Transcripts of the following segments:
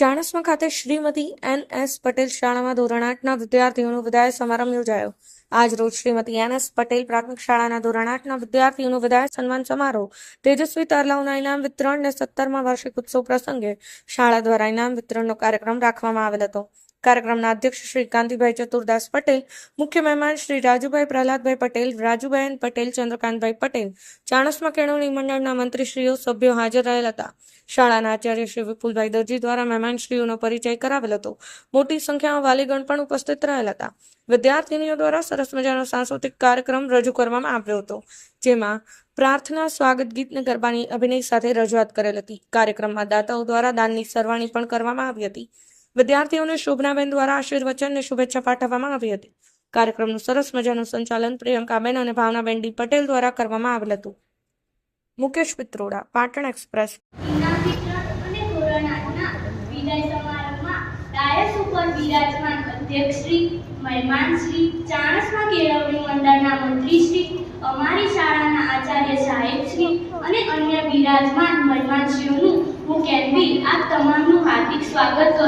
ચાણસ્મા ખાતે Shrimati N S Patel શાળામાં ધોરણ આઠના વિદ્યાર્થીઓનો વિદાય સમારંભ યોજાયો. આજ રોજ શ્રીમતી એન એસ પટેલ પ્રાથમિક શાળાના ધોરણ આઠના વિદ્યાર્થીઓનો વિદાય સન્માન સમારોહ તેજસ્વી તરલાઉના ઇનામ વિતરણ ને સત્તરમા વાર્ષિક ઉત્સવ પ્રસંગે શાળા દ્વારા ઇનામ વિતરણનો કાર્યક્રમ રાખવામાં આવેલ હતો. કાર્યક્રમના અધ્યક્ષ શ્રી કાંતિભાઈ ચતુરદાસ પટેલ, મુખ્ય મહેમાન શ્રી રાજુભાઈ પ્રહલાદભાઈ પટેલ, રાજુબહેન પટેલ, ચંદ્રકાંતભાઈ પટેલ, ચાણસમા કેળવણી મંડળના મંત્રીશ્રીઓ સભ્યો હાજર રહેલ હતા. શાળાના આચાર્ય શ્રી વિપુલભાઈ દરજી દ્વારા મહેમાનશ્રીઓનો પરિચય કરાવેલ હતો. મોટી સંખ્યામાં વાલીગણ પણ ઉપસ્થિત રહેલ હતા. વિદ્યાર્થીનીઓ દ્વારા સરસ મજાનો સાંસ્કૃતિક કાર્યક્રમ રજૂ કરવામાં આવ્યો હતો, જેમાં પ્રાર્થના, સ્વાગત, ગીત ને ગરબાની અભિનય સાથે રજૂઆત કરેલ હતી. કાર્યક્રમમાં દાતાઓ દ્વારા દાનની સરવાણી પણ કરવામાં આવી હતી. વિદ્યાર્થીઓને શોભનાબેન દ્વારા આશીર્વચન અને શુભેચ્છા પાઠવવામાં આવી હતી. કાર્યક્રમનું સરસ મજાનું સંચાલન પ્રિયંકાબેન અને ભાવનાબેન ડી પટેલ દ્વારા કરવામાં આવેલ હતું. મુકેશ પિત્રોડા, પાટણ એક્સપ્રેસ. અને અન્ય બિરાજમાન મહેમાનશ્રીઓનું હું કેન્દ્રી આપ તમામનું હાર્દિક સ્વાગત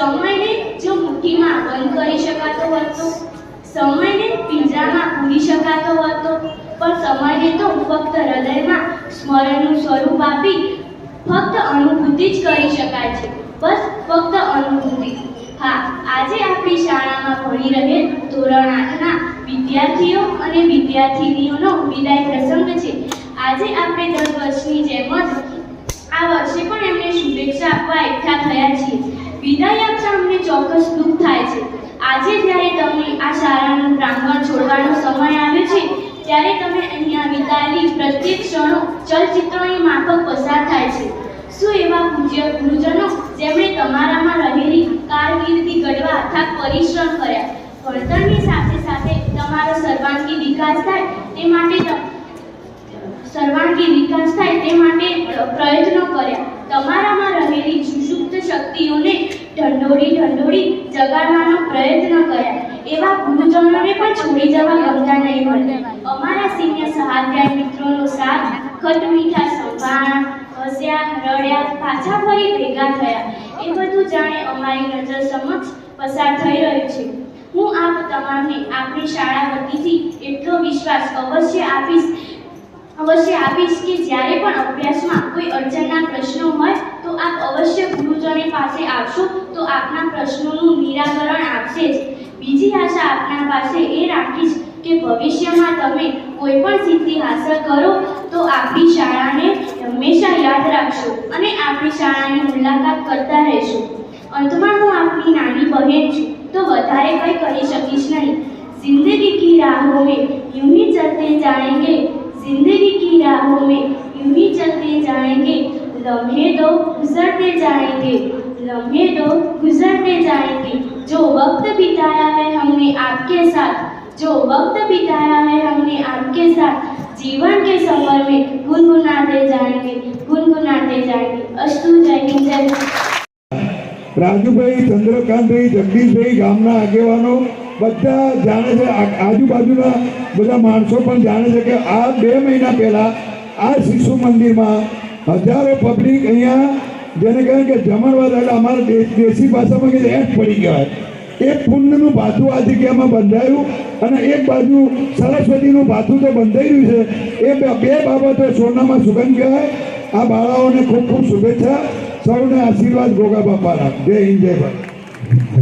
સમયને જો મુઠ્ઠીમાં બંધ કરી શકાતો હતો સમયને પિંજરામાં પૂરી શકાતો હતો પણ સમયને તો ફક્ત હૃદયમાં સ્મરણનું સ્વરૂપ આપી ફક્ત અનુભૂતિ જ કરી શકાય છે. બસ ફક્ત અનુભૂતિ. હા, આજે આપણી શાળામાં ભણી રહેલ ધોરણ આઠના વિદ્યાર્થીઓ અને વિદ્યાર્થિનીઓનો વિદાય પ્રસંગ છે. આજે આપણે દર વર્ષની જેમ જ આ વર્ષે પણ એમને શુભેચ્છા આપવા એકઠા થયા છીએ. વિદાય આપતા અમને ચોક્કસ દુઃખ થાય છે. આજે જ્યારે તમે આ શાળાનું પ્રાંગણ છોડવાનો સમય આવ્યો છે, ત્યારે તમે અહીંયા વિતાયેલી પ્રત્યેક ક્ષણો ચલચિત્રોની માફક પસાર થાય છે. શું એવા પૂજ્ય ગુરુજનો જેમણે તમારામાં રહેલી કારકિર્દી ઘડવા અથાગ પરિશ્રમ કર્યા? ભણતરની સાથે સાથે તમારો સર્વાંગી વિકાસ થાય તે માટે સર્વાંગી વિકાસ થાય તે માટે પ્રયત્નો કર્યા. તમારામાં રહેલી શક્તિઓને ઢંઢોળી ઢંઢોળી જગાડવાનો પ્રયત્ન કર્યા એવા ગુરુજનોને પણ છોડી જવા ગમતા નહીં મળે અમારા સિનિયર સહાધ્યાય મિત્રોનો સાથ ખટ મીઠા સંભાળણ હસ્યા, રડ્યા, પાછા ફરી ભેગા થયા. એ બધું જાણે અમારી નજર સમક્ષ પસાર થઈ રહ્યું છે. હું આપ તમામને આપણી શાળા વતીથી એટલો વિશ્વાસ અવશ્ય આપીશ અવશ્ય આપીશ કે જ્યારે પણ અભ્યાસમાં કોઈ અડચણના પ્રશ્નો અવશ્ય ગુરુજનો પાસે આવશો તો આપના પ્રશ્નોનું નિરાકરણ આપશે બીજી આશા આપના પાસે એ રાખીશ કે ભવિષ્યમાં તમે કોઈ પણ સિદ્ધિ હાંસલ કરો તો આપણી શાળાને હંમેશા યાદ રાખશો અને આપણી શાળાની મુલાકાત કરતા રહેશો. અંતમાં હું આપની નાની બહેન છું તો વધારે કંઈ કરી શકીશ નહીં. જિંદગી કી રાહો મેં लम्हे दो गुजरते जाएंगे लम्हे दो गुजरते जाएंगे जो वक्त बिताया है हमने आपके साथ जो वक्त बिताया है हमने आपके साथ जीवन के सफर में गुनगुनाते जाएंगे गुनगुनाते जाएंगे अस्तु जय हिंद जय भारत। રાજુભાઈ ચંદ્રકાંતભાઈ જગદીશભાઈ ગામના આગેવાનો બધા જાણે છે આ- આજુબાજુના બધા માણસો પણ જાણે છે કે આ બે મહિના પહેલાં આ શિશુ મંદિરમાં હજારો પબ્લિક અહીંયા જેને કહે કે જમણવાદ એટલે અમારા દેશી ભાષામાં કે એફ પડી કહેવાય એક પુણ્યનું ભાથું આ જગ્યામાં બંધાયું અને એક બાજુ સરસ્વતીનું ભાથું તો બંધાઈ છે. એ બે- બાબતો સોનામાં સુગંધ કહેવાય. આ બાળાઓને ખૂબ ખૂબ શુભેચ્છા. સૌને આશીર્વાદ ગોગા બાપાના. જય હિન્દ, જય ભારત.